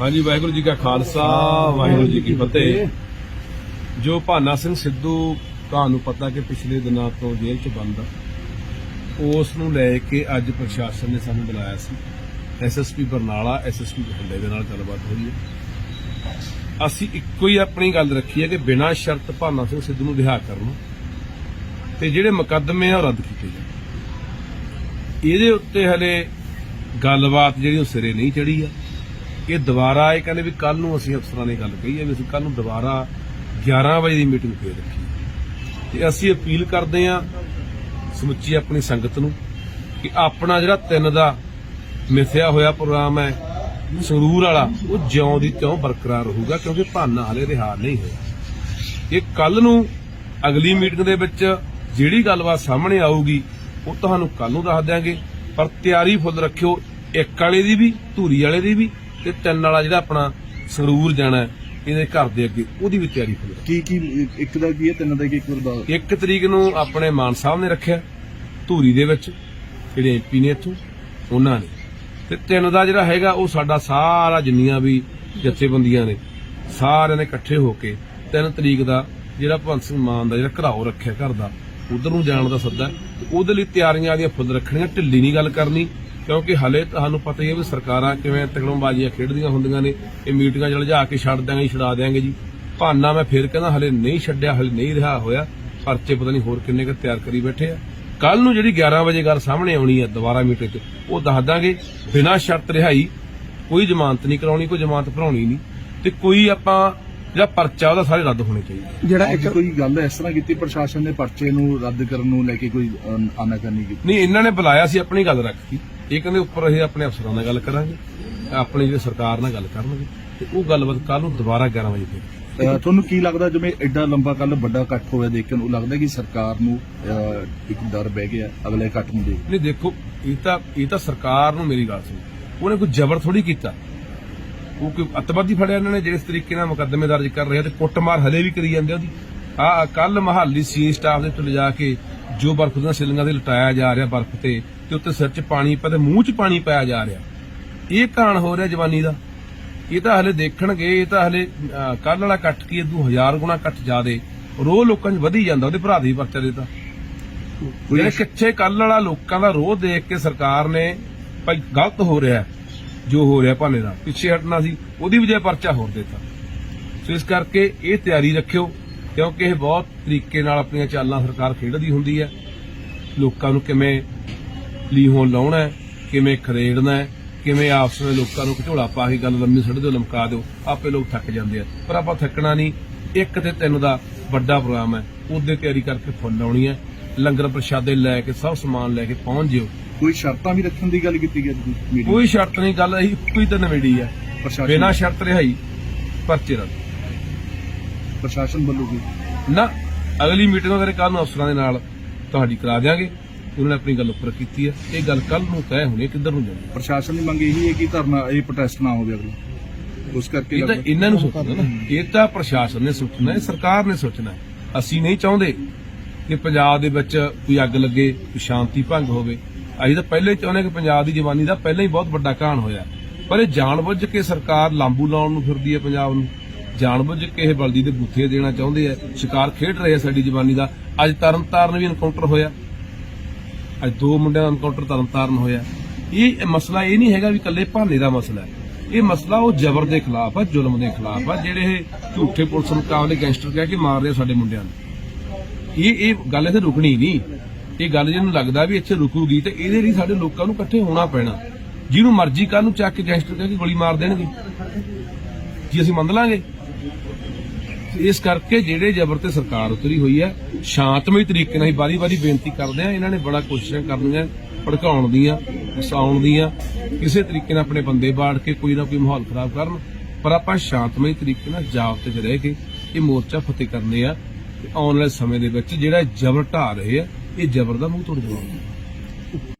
ਹਾਂਜੀ, ਵਾਹਿਗੁਰੂ ਜੀ ਕਾ ਖਾਲਸਾ, ਵਾਹਿਗੁਰੂ ਜੀ ਕੀ ਫਤਿਹ। ਜੋ ਭਾਨਾ ਸਿੰਘ ਸਿੱਧੂ ਤੁਹਾਨੂੰ ਪਤਾ ਕਿ ਪਿਛਲੇ ਦਿਨਾਂ ਤੋਂ ਜੇਲ੍ਹ 'ਚ ਬੰਦ ਉਸ ਨੂੰ ਲੈ ਕੇ ਅੱਜ ਪ੍ਰਸ਼ਾਸਨ ਨੇ ਸਾਨੂੰ ਬੁਲਾਇਆ ਸੀ। ਐਸਐਸਪੀ ਬਰਨਾਲਾ ਐਸਐਸਪੀ ਬਠਿੰਡੇ ਦੇ ਨਾਲ ਗੱਲਬਾਤ ਹੋਈ ਹੈ। ਅਸੀਂ ਇੱਕੋ ਹੀ ਆਪਣੀ ਗੱਲ ਰੱਖੀ ਹੈ ਕਿ ਬਿਨਾਂ ਸ਼ਰਤ ਭਾਨਾ ਸਿੰਘ ਸਿੱਧੂ ਨੂੰ ਰਿਹਾ ਕਰਨ ਤੇ ਜਿਹੜੇ ਮੁਕੱਦਮੇ ਆ ਉਹ ਰੱਦ ਕੀਤੇ ਜਾਣ। ਇਹਦੇ ਉੱਤੇ ਹਲੇ ਗੱਲਬਾਤ ਜਿਹੜੀ ਉਹ ਸਿਰੇ ਨਹੀਂ ਚੜੀ ਆ। ਇਹ ਦੁਬਾਰਾ ਇਹ ਕਹਿੰਦੇ ਵੀ ਕੱਲ ਨੂੰ ਅਸੀਂ ਅਫਸਰਾਂ ਨੇ ਗੱਲ ਕਹੀ ਹੈ ਵੀ ਅਸੀਂ ਕੱਲ ਨੂੰ ਦੁਬਾਰਾ 11 ਵਜੇ ਦੀ ਮੀਟਿੰਗ ਫੇਰ ਰੱਖੀ ਤੇ ਅਸੀਂ ਅਪੀਲ ਕਰਦੇ ਹਾਂ ਸਮੁੱਚੀ ਆਪਣੀ ਸੰਗਤ ਨੂੰ ਕਿ ਆਪਣਾ ਜਿਹੜਾ ਤਿੰਨ ਦਾ ਮਿਥਿਆ ਹੋਇਆ ਪ੍ਰੋਗਰਾਮ ਹੈ, ਸੰਗਰੂਰ ਵਾਲਾ, ਉਹ ਜਿਉਂ ਦੀ ਤਿਉਂ ਬਰਕਰਾਰ ਰਹੂਗਾ ਕਿਉਂਕਿ ਭਾਨਾ ਹਲੇ ਰਿਹਾ ਨਹੀਂ ਹੋਇਆ। ਇਹ ਕੱਲ ਨੂੰ ਅਗਲੀ ਮੀਟਿੰਗ ਦੇ ਵਿੱਚ ਜਿਹੜੀ ਗੱਲਬਾਤ ਸਾਹਮਣੇ ਆਊਗੀ, ਉਹ ਤੁਹਾਨੂੰ ਕੱਲ ਨੂੰ ਦੱਸ ਦਿਆਂਗੇ। ਪਰ ਤਿਆਰੀ ਫੁੱਲ ਰੱਖਿਓ, ਇੱਕ ਵਾਲੇ ਦੀ ਵੀ, ਧੂਰੀ ਵਾਲੇ ਦੀ ਵੀ ਤੇ ਤਿੰਨ ਵਾਲਾ ਜਿਹੜਾ ਆਪਣਾ ਸੰਗਰੂਰ ਜਾਣਾ ਹੈ, ਇਹਦੇ ਘਰ ਦੇ ਅੱਗੇ ਉਹਦੀ ਵੀ ਤਿਆਰੀ ਰੱਖਿਓ। ਕੀ ਕੀ ਇੱਕ ਦਾ ਕੀ ਹੈ ਤਿੰਨ ਦਾ ਕੀ ਇੱਕ ਦਾ ਇੱਕ ਤਰੀਕ ਨੂੰ ਆਪਣੇ ਮਾਨ ਸਾਹਿਬ ਨੇ ਰੱਖਿਆ ਧੂਰੀ ਦੇ ਵਿੱਚ ਜਿਹੜੇ ਐਮਪੀ ਨੇ ਇੱਥੋਂ ਉਹਨਾਂ ਨੇ ਤੇ ਤਿੰਨ ਦਾ ਜਿਹੜਾ ਹੈਗਾ ਉਹ ਸਾਡਾ ਸਾਰਾ ਜਿੰਨੀਆਂ ਵੀ ਜਥੇਬੰਦੀਆਂ ਨੇ ਸਾਰਿਆਂ ਨੇ ਇਕੱਠੇ ਹੋ ਕੇ ਤਿੰਨ ਤਰੀਕ ਦਾ ਜਿਹੜਾ ਭਗਵੰਤ ਸਿੰਘ ਮਾਨ ਦਾ ਜਿਹੜਾ ਘਰਾਓ ਰੱਖਿਆ ਘਰ ਦਾ ਉਧਰ ਨੂੰ ਜਾਣ ਦਾ ਸੱਦਾ ਹੈ। ਉਹਦੇ ਲਈ ਤਿਆਰੀਆਂ ਆਦੀਆਂ ਫੁੱਲ ਰੱਖਣੀਆਂ ਢਿੱਲੀ ਨਹੀਂ ਗੱਲ ਕਰਨੀ ਕਿਉਂਕਿ ਹਲੇ ਤੁਹਾਨੂੰ ਪਤਾ ਹੀ ਹੈ ਵੀ ਸਰਕਾਰਾਂ ਕਿਵੇਂ ਤਕੜੋਂਬਾਜ਼ੀਆਂ ਖੇਡਦੀਆਂ ਹੁੰਦੀਆਂ ਨੇ, ਇਹ ਮੀਟਿੰਗਾਂ ਚ ਲਿਜਾ ਕੇ ਛੱਡ ਦਿਆਂਗੇ ਛਡਾ ਛੁਡਾ ਦਿਆਂਗੇ ਜੀ। ਭਾਨਾ ਮੈਂ ਫੇਰ ਕਹਿੰਦਾ ਹਲੇ ਨਹੀਂ ਛੱਡਿਆ, ਹਲੇ ਨਹੀਂ ਰਿਹਾ ਹੋਇਆ, ਪਰਚੇ ਪਤਾ ਨਹੀਂ ਹੋਰ ਕਿੰਨੇ ਕੁ ਤਿਆਰ ਕਰੀ ਬੈਠੇ ਆ। ਕੱਲ ਨੂੰ ਜਿਹੜੀ 11 ਵਜੇ ਗੱਲ ਸਾਹਮਣੇ ਆਉਣੀ ਹੈ ਦੁਬਾਰਾ ਮੀਟਿੰਗ 'ਚ, ਉਹ ਦੱਸ ਦਾਂਗੇ, ਬਿਨਾਂ ਸ਼ਰਤ ਰਿਹਾਈ ਕੋਈ ਜ਼ਮਾਨਤ ਨਹੀਂ ਕਰਾਉਣੀ, ਕੋਈ ਜ਼ਮਾਨਤ ਭਰਾਉਣੀ ਨਹੀਂ। ਤੇ ਕੋਈ ਆਪਾਂ ਜਿਹੜਾ ਪਰਚਾ ਉਹਦਾ ਸਾਰੇ ਰੱਦ ਹੋਣੇ ਚਾਹੀਦੇ। ਜਿਹੜਾ ਇੱਕ ਕੋਈ ਗੱਲ ਇਸ ਤਰ੍ਹਾਂ ਕੀਤੀ ਪ੍ਰਸ਼ਾਸਨ ਨੇ ਪਰਚੇ ਨੂੰ ਰੱਦ ਕਰਨ ਨੂੰ ਲੈ ਕੇ ਕੋਈ ਆਨਾਕਾਨੀ ਕੀਤੀ? ਨਹੀਂ ਇਹਨਾਂ ਨੇ ਬੁਲਾਇਆ ਸੀ ਆਪਣੀ ਗੱਲ ਰੱਖੀ। ਇਹ ਕਹਿੰਦੇ ਉੱਪਰ ਇਹ ਆਪਣੇ ਅਫਸਰਾਂ ਨਾਲ ਗੱਲ ਕਰਾਂਗੇ ਆਪਣੀ ਜਿਹੜੀ ਸਰਕਾਰ ਨਾਲ ਗੱਲ ਕਰਨਗੇ ਤੇ ਉਹ ਗੱਲਬਾਤ ਕੱਲ ਨੂੰ ਦੁਬਾਰਾ 11 ਵਜੇ ਤੇ ਅ, ਤੁਹਾਨੂੰ ਕੀ ਲੱਗਦਾ ਜਿਵੇਂ ਐਡਾ ਲੰਬਾ ਕੱਲ ਵੱਡਾ ਇਕੱਠ ਹੋਇਆ ਦੇਖ ਕੇ ਨੂੰ ਲੱਗਦਾ ਕਿ ਸਰਕਾਰ ਨੂੰ ਇੱਕ ਡਰ ਬਹਿ ਗਿਆ ਅਗਲੇ ਇਕੱਠ ਨੂੰ ਦੇਖ ਨਹੀਂ ਦੇਖੋ ਇਹ ਤਾਂ ਇਹ ਤਾਂ ਸਰਕਾਰ ਨੂੰ ਮੇਰੀ ਗੱਲ ਸੁਣੋ। ਉਹਨੇ ਕੋਈ ਜ਼ਬਰ ਥੋੜੀ ਕੀਤਾ। ਉਹ ਕੋਈ ਅਤਵਾਦੀ ਫੜਿਆ ਇਹਨਾਂ ਨੇ ਜਿਸ ਤਰੀਕੇ ਨਾਲ ਮੁਕੱਦਮੇ ਦਰਜ ਕਰ ਰਹੇ ਆ ਤੇ ਕੁੱਟਮਾਰ ਹਲੇ ਵੀ ਕਰੀ ਜਾਂਦੇ ਉਹਦੀ। ਆ ਕੱਲ ਮਹਾਲੀ ਸੀ ਸਟਾਫ ਦੇ ਤੋਂ ਲਿਜਾ ਕੇ ਜੋ ਬਰਫ਼ ਦੀਆਂ ਸਿਲਿੰਗਾਂ ਤੇ ਲਟਾਇਆ ਜਾ ਰਿਹਾ ਬਰਫ਼ ਤੇ ਤੇ ਉੱਤੇ ਸਿਰ 'ਚ ਪਾਣੀ ਪਾ ਤੇ ਮੂੰਹ 'ਚ ਪਾਣੀ ਪਾਇਆ ਜਾ ਰਿਹਾ। ਇਹ ਕਾਣ ਹੋ ਰਿਹਾ ਜਵਾਨੀ ਦਾ। ਇਹ ਤਾਂ ਹਲੇ ਦੇਖਣਗੇ ਇਹ ਤਾਂ ਹਲੇ ਕੱਲ ਵਾਲਾ ਕੱਟ ਕੀ ਇਦੋਂ ਹਜ਼ਾਰ ਗੁਣਾ ਕੱਟ ਜਾਦੇ ਰੋਹ ਲੋਕਾਂ 'ਚ ਵਧੀ ਜਾਂਦਾ ਉਹਦੇ ਭਰਾ ਦੀ ਪਰਚਾ ਦੇ ਤਾਂ। ਜਿਹੜੇ ਕਿੱਥੇ ਕੱਲ ਵਾਲਾ ਲੋਕਾਂ ਦਾ ਰੋਹ ਦੇਖ ਕੇ ਸਰਕਾਰ ਨੇ ਭਾਈ ਗਲਤ ਹੋ ਰਿਹਾ ਜੋ ਹੋ ਰਿਹਾ ਭਾਨੇ ਦਾ ਪਿੱਛੇ ਹਟਣਾ ਸੀ, ਉਹਦੀ ਵਜ੍ਹਾ ਪਰਚਾ ਹੋਰ ਦਿੱਤਾ। ਸੋ ਇਸ ਕਰਕੇ ਇਹ ਤਿਆਰੀ ਰੱਖਿਓ, ਕਿਉਂਕਿ ਇਹ ਬਹੁਤ ਤਰੀਕੇ ਨਾਲ ਆਪਣੀਆਂ ਚਾਲਾਂ ਸਰਕਾਰ ਖੇਡਦੀ ਹੁੰਦੀ ਹੈ। ਲੋਕਾਂ ਨੂੰ ਕਿਵੇਂ ਲੀਹੋਂ ਲਾਉਣਾ ਹੈ, ਕਿਵੇਂ ਖਰੇੜਨਾ ਹੈ, ਕਿਵੇਂ ਆਪਸ ਵਿੱਚ ਲੋਕਾਂ ਨੂੰ ਘਝੋਲਾ ਪਾ ਕੇ ਗੱਲ ਲੰਮੀ ਸੜ ਦਿਓ, ਲਮਕਾ ਦਿਓ, ਆਪੇ ਲੋਕ ਥੱਕ ਜਾਂਦੇ ਆ। ਪਰ ਆਪਾਂ ਥੱਕਣਾ ਨਹੀਂ, ਇੱਕ ਤੇ ਤਿੰਨ ਦਾ ਵੱਡਾ ਪ੍ਰੋਗਰਾਮ ਹੈ, ਉਹਦੇ ਤਿਆਰੀ ਕਰਕੇ ਫੁੱਲ ਲਾਉਣੀ ਹੈ। ਲੰਗਰ ਪ੍ਰਸ਼ਾਦੇ ਲੈ ਕੇ, ਸਭ ਸਮਾਨ ਲੈ ਕੇ ਪਹੁੰਚ ਜਿਓ। ਕੋਈ ਸ਼ਰਤਾਂ ਵੀ ਰੱਖਣ ਦੀ ਗੱਲ ਕੀਤੀ ਗਈ ਮੀਟਿੰਗ ਕੋਈ ਸ਼ਰਤ ਨਹੀਂ ਗੱਲ ਇਹੀ ਇੱਕੋ ਹੀ ਤਾਂ ਨਵੇੜੀ ਹੈ। ਪ੍ਰਸ਼ਾਸਨ ਬਿਨਾਂ ਸ਼ਰਤ ਰਿਹਾਈ ਪਰਚੇ ਰੱਦ ਪ੍ਰਸ਼ਾਸਨ ਵੱਲੋਂ ਵੀ? ਨਾ ਅਗਲੀ ਮੀਟਿੰਗ ਵਗੈਰੇ ਕੱਲ ਨੂੰ ਅਫਸਰਾਂ ਦੇ ਨਾਲ ਤੁਹਾਡੀ ਕਰਾ ਦਿਆਂਗੇ ਉਹਨਾਂ ਨੇ ਆਪਣੀ ਗੱਲ ਉੱਪਰ ਕੀਤੀ ਹੈ। ਇਹ ਗੱਲ ਕੱਲ ਨੂੰ ਤੈਅ ਹੋਣੀ ਹੈ ਕਿੱਧਰ ਨੂੰ ਜਾਣੀ ਹੈ। ਪ੍ਰਸ਼ਾਸਨ ਦੀ ਮੰਗ ਇਹੀ ਹੈ ਕਿ ਧਰਨਾ ਇਹ ਪ੍ਰੋਟੈਸਟ ਨਾ ਹੋਵੇ ਅਗਲਾ। ਉਸ ਕਰਕੇ ਇਹ ਤਾਂ ਲੱਗਦਾ- ਇਹਨਾਂ ਨੂੰ ਸੋਚਣਾ ਨਾ। ਇਹ ਤਾਂ ਪ੍ਰਸ਼ਾਸਨ ਨੇ ਸੋਚਣਾ ਹੈ ਸਰਕਾਰ ਨੇ ਸੋਚਣਾ ਹੈ। ਅਸੀਂ ਨਹੀਂ ਚਾਹੁੰਦੇ ਕਿ ਪੰਜਾਬ ਦੇ ਵਿੱਚ ਕੋਈ ਅੱਗ ਲੱਗੇ ਕੋਈ ਸ਼ਾਂਤੀ ਭੰਗ ਹੋਵੇ। ਅਸੀਂ ਤਾਂ ਪਹਿਲਾਂ ਹੀ ਚਾਹੁੰਦੇ ਕਿ ਪੰਜਾਬ ਦੀ ਜਵਾਨੀ ਦਾ ਪਹਿਲਾਂ ਹੀ ਬਹੁਤ ਵੱਡਾ ਕਾਣ ਹੋਇਆ। ਪਰ ਇਹ ਜਾਣਬੁੱਝ ਕੇ ਸਰਕਾਰ ਲਾਂਬੂ ਲਾਉਣ ਨੂੰ ਫਿਰਦੀ ਹੈ ਪੰਜਾਬ ਨੂੰ। ਜਾਣਬੁੱਝ ਕੇ ਇਹ ਬਲਦੀ ਦੇ ਬੁੱਥੇ ਦੇਣਾ ਚਾਹੁੰਦੇ ਆ। ਸ਼ਿਕਾਰ ਖੇਡ ਰਹੇ ਆ ਸਾਡੀ ਜਵਾਨੀ ਦਾ। ਅੱਜ ਤਰਨਤਾਰਨ ਵੀ ਐਨਕਾਊਂਟਰ ਹੋਇਆ। ਅੱਜ ਦੋ ਮੁੰਡਿਆਂ ਦਾ ਐਨਕਾਊਂਟਰ ਤਰਨਤਾਰਨ ਹੋਇਆ। ਇਹ ਮਸਲਾ ਇਹ ਨਹੀਂ ਹੈਗਾ ਵੀ ਇਕੱਲੇ ਭਾਨੇ ਦਾ ਮਸਲਾ ਹੈ। ਇਹ ਮਸਲਾ ਉਹ ਜ਼ਬਰ ਦੇ ਖਿਲਾਫ ਆ, ਜ਼ੁਲਮ ਦੇ ਖਿਲਾਫ ਆ, ਜਿਹੜੇ ਇਹ ਝੂਠੇ ਪੁਲਿਸ ਮੁਕਾਬਲੇ ਗੈਂਗਸਟਰ ਕਹਿ ਕੇ ਮਾਰ ਰਹੇ ਸਾਡੇ ਮੁੰਡਿਆਂ ਨੂੰ। ਇਹ ਇਹ ਗੱਲ ਇੱਥੇ ਰੁਕਣੀ ਨਹੀਂ। ਇਹ ਗੱਲ ਜਿਹਨੂੰ ਲੱਗਦਾ ਵੀ ਇੱਥੇ ਰੁਕੂਗੀ ਤੇ ਇਹਦੇ ਲਈ ਸਾਡੇ ਲੋਕਾਂ ਨੂੰ ਇਕੱਠੇ ਹੋਣਾ ਪੈਣਾ। ਜਿਹਨੂੰ ਮਰਜ਼ੀ ਕੱਲ ਨੂੰ ਚੱਕ ਕੇ ਗੈਂਗਸਟਰ ਕਹਿ ਕੇ ਗੋਲੀ ਮਾਰ ਦੇਣਗੇ। ਜੀ ਅਸੀਂ ਮੰਨ ਲਾਂਗੇ। ਇਸ ਕਰਕੇ ਜਿਹੜੇ ਜ਼ਬਰ ਤੇ ਸਰਕਾਰ ਉਤਰੀ ਹੋਈ ਹੈ, ਸ਼ਾਂਤਮਈ ਤਰੀਕੇ ਨਾਲ ਹੀ ਬਾਰੀ-ਬਾਰੀ ਬੇਨਤੀ ਕਰਦੇ ਆ ਇਹਨਾਂ ਨੇ ਬੜਾ ਕੋਸ਼ਿਸ਼ਾਂ ਕਰਨੀਆਂ, ਭੜਕਾਉਣ ਦੀਆਂ, ਫਸਾਉਣ ਦੀਆਂ, ਕਿਸੇ ਤਰੀਕੇ ਨਾਲ ਆਪਣੇ ਬੰਦੇ ਬਾੜ ਕੇ ਕੋਈ ਨਾ ਕੋਈ ਮਾਹੌਲ ਖਰਾਬ ਕਰਨ, ਪਰ ਆਪਾਂ ਸ਼ਾਂਤਮਈ ਤਰੀਕੇ ਨਾਲ ਜਾਬਤੇ 'ਚ ਰਹਿ ਕੇ ਇਹ ਮੋਰਚਾ ਫਤਿਹ ਕਰਨੇ ਆ। ਆਉਣ ਵਾਲੇ ਸਮੇਂ ਦੇ ਵਿੱਚ ਜਿਹੜਾ ਜ਼ਬਰ ਢਾ ਰਹੇ ਆ ਇਹ ਜ਼ਬਰ ਦਾ ਮੂੰਹ ਤੋੜ ਜਵਾਬ।